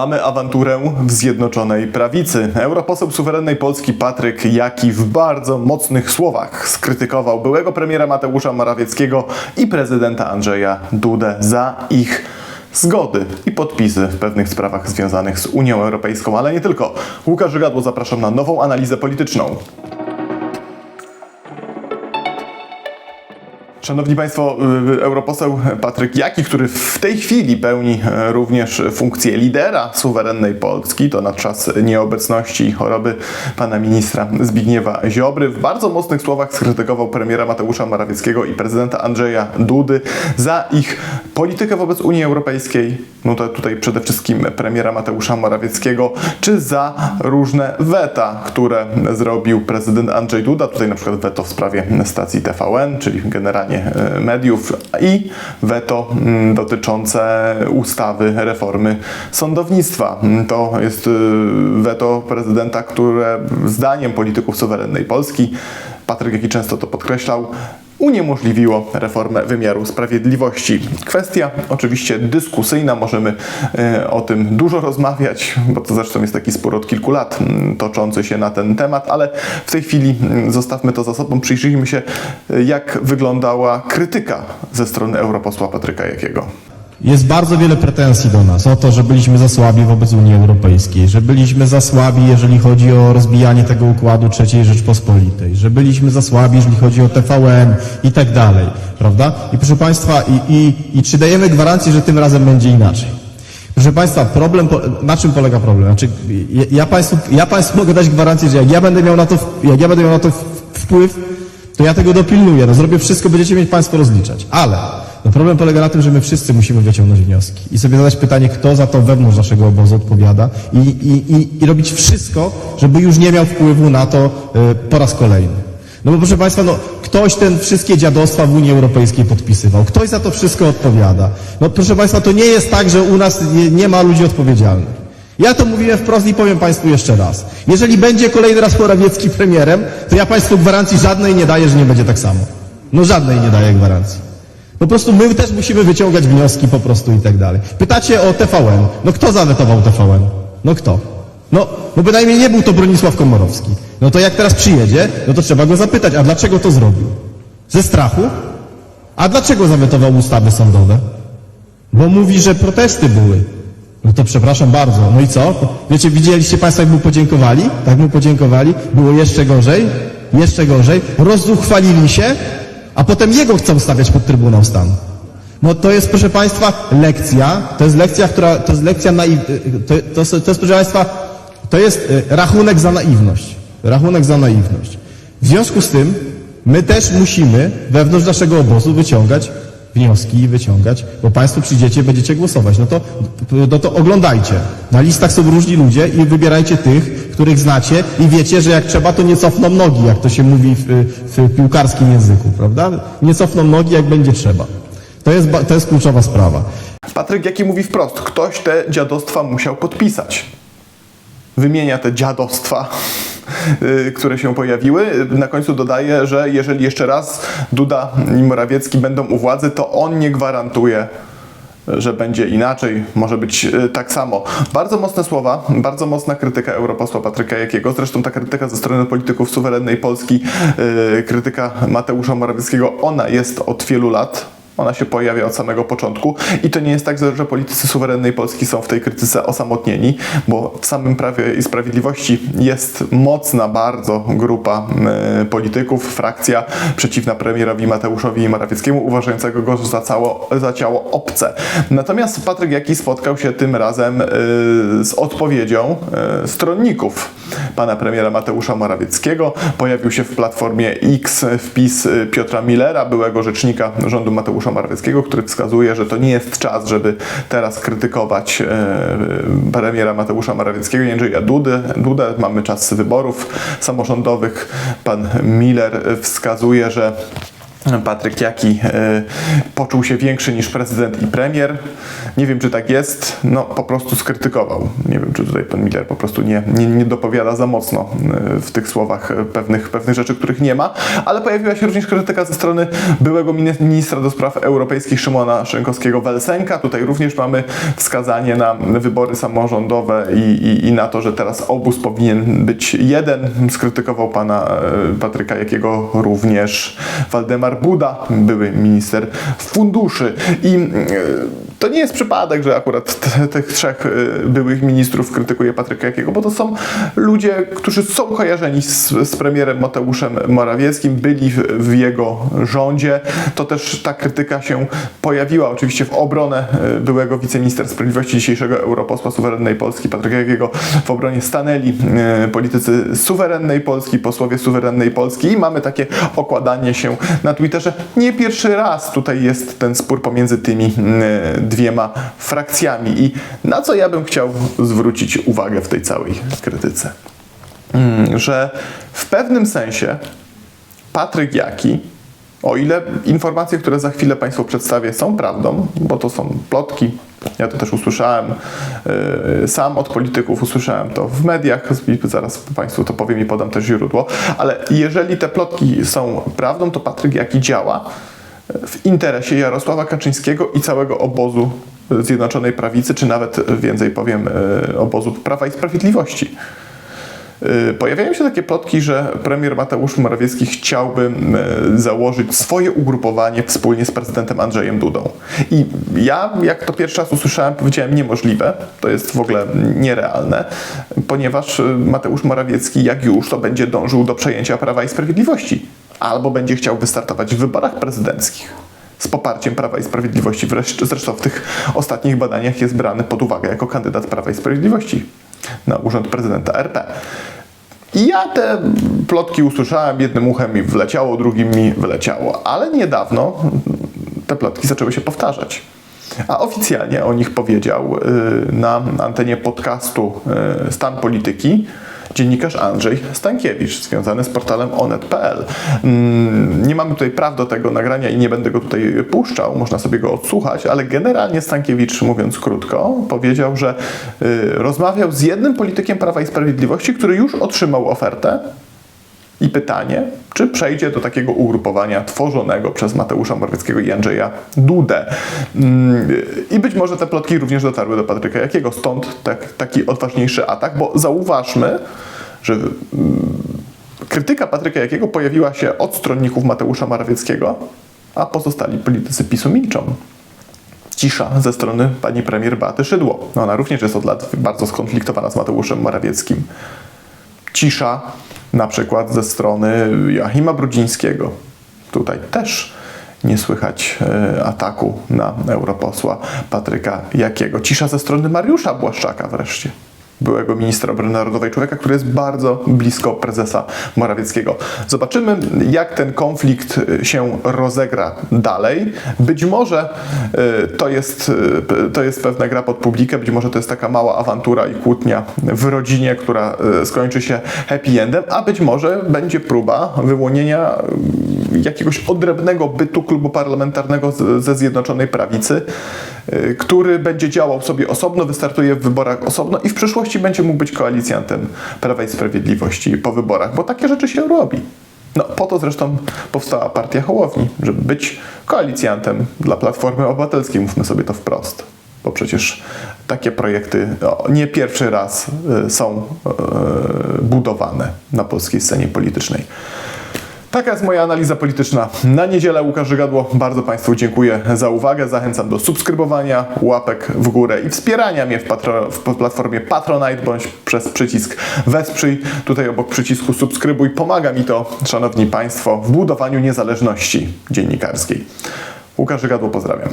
Mamy awanturę w Zjednoczonej Prawicy. Europoseł suwerennej Polski Patryk Jaki w bardzo mocnych słowach skrytykował byłego premiera Mateusza Morawieckiego i prezydenta Andrzeja Dudę za ich zgody i podpisy w pewnych sprawach związanych z Unią Europejską, ale nie tylko. Łukasz Żygadło zapraszam na nową analizę polityczną. Szanowni Państwo, y, europoseł Patryk Jaki, który w tej chwili pełni e, również funkcję lidera suwerennej Polski, to na czas nieobecności i choroby pana ministra Zbigniewa Ziobry, w bardzo mocnych słowach skrytykował premiera Mateusza Morawieckiego i prezydenta Andrzeja Dudy za ich politykę wobec Unii Europejskiej, no to tutaj przede wszystkim premiera Mateusza Morawieckiego, czy za różne weta, które zrobił prezydent Andrzej Duda, tutaj na przykład weto w sprawie stacji TVN, czyli generalnie e, mediów i weto mm, dotyczące ustawy reformy sądownictwa. Mm, To jest y, weto prezydenta, które zdaniem polityków suwerennej Polski, Patryk Jaki często to podkreślał, uniemożliwiło reformę wymiaru sprawiedliwości. Kwestia oczywiście dyskusyjna, możemy e, o tym dużo rozmawiać, bo to zresztą jest taki spór od kilku lat toczący się na ten temat, ale w tej chwili zostawmy to za sobą, przyjrzyjmy się e, jak wyglądała krytyka ze strony europosła Patryka Jakiego. Jest bardzo wiele pretensji do nas o to, że byliśmy za słabi wobec Unii Europejskiej, że byliśmy za słabi, jeżeli chodzi o rozbijanie tego układu III Rzeczpospolitej, że byliśmy za słabi, jeżeli chodzi o TVN i tak dalej, prawda? I proszę Państwa, i, i, i czy dajemy gwarancję, że tym razem będzie inaczej? Proszę Państwa, problem, na czym polega problem? Znaczy, ja, ja, państwu, ja Państwu mogę dać gwarancję, że jak ja będę miał na to, jak ja będę miał na to wpływ, to ja tego dopilnuję, no zrobię wszystko, będziecie mieć Państwo rozliczać. Ale no problem polega na tym, że my wszyscy musimy wyciągnąć wnioski i sobie zadać pytanie, kto za to wewnątrz naszego obozu odpowiada i, i, i, i robić wszystko, żeby już nie miał wpływu na to y, po raz kolejny. No bo proszę Państwa, no, ktoś ten wszystkie dziadostwa w Unii Europejskiej podpisywał. Ktoś za to wszystko odpowiada. No proszę Państwa, to nie jest tak, że u nas nie, nie ma ludzi odpowiedzialnych. Ja to mówiłem wprost i powiem Państwu jeszcze raz. Jeżeli będzie kolejny raz Morawiecki premierem, to ja Państwu gwarancji żadnej nie daję, że nie będzie tak samo. No żadnej nie daję gwarancji. Po prostu my też musimy wyciągać wnioski po prostu i tak dalej. Pytacie o TVN. No kto zawetował TVN? No kto? No, no bynajmniej nie był to Bronisław Komorowski. No to jak teraz przyjedzie, no to trzeba go zapytać, a dlaczego to zrobił? Ze strachu? A dlaczego zawetował ustawy sądowe? Bo mówi, że protesty były. No to przepraszam bardzo. No i co? Wiecie, widzieliście Państwo, jak mu podziękowali? Tak mu podziękowali? Było jeszcze gorzej? Jeszcze gorzej? Rozzuchwalili się, a potem jego chcą stawiać pod Trybunał Stanu. No to jest, proszę Państwa, lekcja, to jest lekcja, która, to jest lekcja naiw... To, to, to jest, proszę Państwa, to jest e, rachunek za naiwność. Rachunek za naiwność. W związku z tym, my też musimy wewnątrz naszego obozu wyciągać wnioski i wyciągać, bo Państwo przyjdziecie, będziecie głosować. No to, no to oglądajcie. Na listach są różni ludzie i wybierajcie tych, których znacie i wiecie, że jak trzeba, to nie cofną nogi, jak to się mówi w, w piłkarskim języku, prawda? Nie cofną nogi, jak będzie trzeba. To jest, to jest kluczowa sprawa. Patryk Jaki mówi wprost, ktoś te dziadostwa musiał podpisać. Wymienia te dziadostwa, y, które się pojawiły. Na końcu dodaje, że jeżeli jeszcze raz Duda i Morawiecki będą u władzy, to on nie gwarantuje, że będzie inaczej, może być y, tak samo. Bardzo mocne słowa, bardzo mocna krytyka europosła Patryka Jakiego. Zresztą ta krytyka ze strony polityków suwerennej Polski, y, krytyka Mateusza Morawieckiego, ona jest od wielu lat. Ona się pojawia od samego początku i to nie jest tak, że politycy suwerennej Polski są w tej krytyce osamotnieni, bo w samym Prawie i Sprawiedliwości jest mocna bardzo grupa e, polityków, frakcja przeciwna premierowi Mateuszowi Morawieckiemu, uważającego go za, cało, za ciało obce. Natomiast Patryk Jaki spotkał się tym razem e, z odpowiedzią e, stronników pana premiera Mateusza Morawieckiego. Pojawił się w Platformie X wpis Piotra Millera, byłego rzecznika rządu Mateusza Morawieckiego, który wskazuje, że to nie jest czas, żeby teraz krytykować e, premiera Mateusza Morawieckiego i Andrzeja Dudy. Dudę. Mamy czas wyborów samorządowych. Pan Miller wskazuje, że Patryk Jaki e, poczuł się większy niż prezydent i premier. Nie wiem, czy tak jest. No, po prostu skrytykował. Nie wiem, czy tutaj pan Miller po prostu nie, nie, nie dopowiada za mocno e, w tych słowach e, pewnych, pewnych rzeczy, których nie ma. Ale pojawiła się również krytyka ze strony byłego mini- ministra do spraw europejskich Szymona Szynkowskiego-Welsenka. Tutaj również mamy wskazanie na wybory samorządowe i, i, i na to, że teraz obóz powinien być jeden. Skrytykował pana Patryka Jakiego również Waldemar Buda, były minister funduszy. I e, to nie jest przypadek, że akurat tych trzech e, byłych ministrów krytykuje Patryka Jakiego, bo to są ludzie, którzy są kojarzeni z, z premierem Mateuszem Morawieckim, byli w, w jego rządzie. To też ta krytyka się pojawiła oczywiście w obronę e, byłego wiceministra sprawiedliwości, dzisiejszego europosła suwerennej Polski, Patryka Jakiego. W obronie stanęli politycy suwerennej Polski, posłowie suwerennej Polski i mamy takie okładanie się na Twitterze. Nie pierwszy raz tutaj jest ten spór pomiędzy tymi e, dwiema frakcjami i na co ja bym chciał zwrócić uwagę w tej całej krytyce. Mm, Że w pewnym sensie Patryk Jaki, o ile informacje, które za chwilę Państwu przedstawię, są prawdą, bo to są plotki, ja to też usłyszałem yy, sam od polityków, usłyszałem to w mediach, zaraz Państwu to powiem i podam też źródło, ale jeżeli te plotki są prawdą, to Patryk Jaki działa w interesie Jarosława Kaczyńskiego i całego obozu Zjednoczonej Prawicy, czy nawet więcej powiem, yy, obozu Prawa i Sprawiedliwości. Y, Pojawiają się takie plotki, że premier Mateusz Morawiecki chciałby y, założyć swoje ugrupowanie wspólnie z prezydentem Andrzejem Dudą. I ja, jak to pierwszy raz usłyszałem, powiedziałem niemożliwe, to jest w ogóle nierealne, ponieważ y, Mateusz Morawiecki, jak już, to będzie dążył do przejęcia Prawa i Sprawiedliwości. Albo będzie chciał wystartować w wyborach prezydenckich z poparciem Prawa i Sprawiedliwości. Zresztą w tych ostatnich badaniach jest brany pod uwagę jako kandydat Prawa i Sprawiedliwości na urząd prezydenta RP. I ja te plotki usłyszałem, jednym uchem mi wleciało, drugim mi wyleciało, ale niedawno te plotki zaczęły się powtarzać. A oficjalnie o nich powiedział y, na antenie podcastu y, Stan Polityki dziennikarz Andrzej Stankiewicz, związany z portalem onet.pl. Mm, Nie mamy tutaj praw do tego nagrania i nie będę go tutaj puszczał, można sobie go odsłuchać, ale generalnie Stankiewicz, mówiąc krótko, powiedział, że y, rozmawiał z jednym politykiem Prawa i Sprawiedliwości, który już otrzymał ofertę i pytanie, czy przejdzie do takiego ugrupowania tworzonego przez Mateusza Morawieckiego i Andrzeja Dudę. Mm, I być może te plotki również dotarły do Patryka Jakiego, stąd tak, taki odważniejszy atak, bo zauważmy, że mm, krytyka Patryka Jakiego pojawiła się od stronników Mateusza Morawieckiego, a pozostali politycy PiSu milczą cisza ze strony pani premier Beaty Szydło. No, Ona również jest od lat bardzo skonfliktowana z Mateuszem Morawieckim. Cisza na przykład ze strony Joachima Brudzińskiego. Tutaj też nie słychać e, ataku na europosła Patryka Jakiego. Cisza ze strony Mariusza Błaszczaka wreszcie byłego ministra obrony narodowej, człowieka, który jest bardzo blisko prezesa Morawieckiego. Zobaczymy, jak ten konflikt y, się rozegra dalej. Być może y, to jest, y, to jest pewna gra pod publikę, być może to jest taka mała awantura i kłótnia w rodzinie, która skończy się happy endem, a być może będzie próba wyłonienia jakiegoś odrębnego bytu klubu parlamentarnego ze Zjednoczonej Prawicy, który będzie działał sobie osobno, wystartuje w wyborach osobno i w przyszłości będzie mógł być koalicjantem Prawa i Sprawiedliwości po wyborach, bo takie rzeczy się robi. No, po to zresztą powstała partia Hołowni, żeby być koalicjantem dla Platformy Obywatelskiej, mówmy sobie to wprost. Bo przecież takie projekty no, nie pierwszy raz y, są y, budowane na polskiej scenie politycznej. Taka jest moja analiza polityczna na niedzielę. Łukasz Żygadło, bardzo Państwu dziękuję za uwagę. Zachęcam do subskrybowania, łapek w górę i wspierania mnie w, patro, w platformie Patronite bądź przez przycisk Wesprzyj. Tutaj obok przycisku subskrybuj. Pomaga mi to, Szanowni Państwo, w budowaniu niezależności dziennikarskiej. Łukasz Żygadło, pozdrawiam.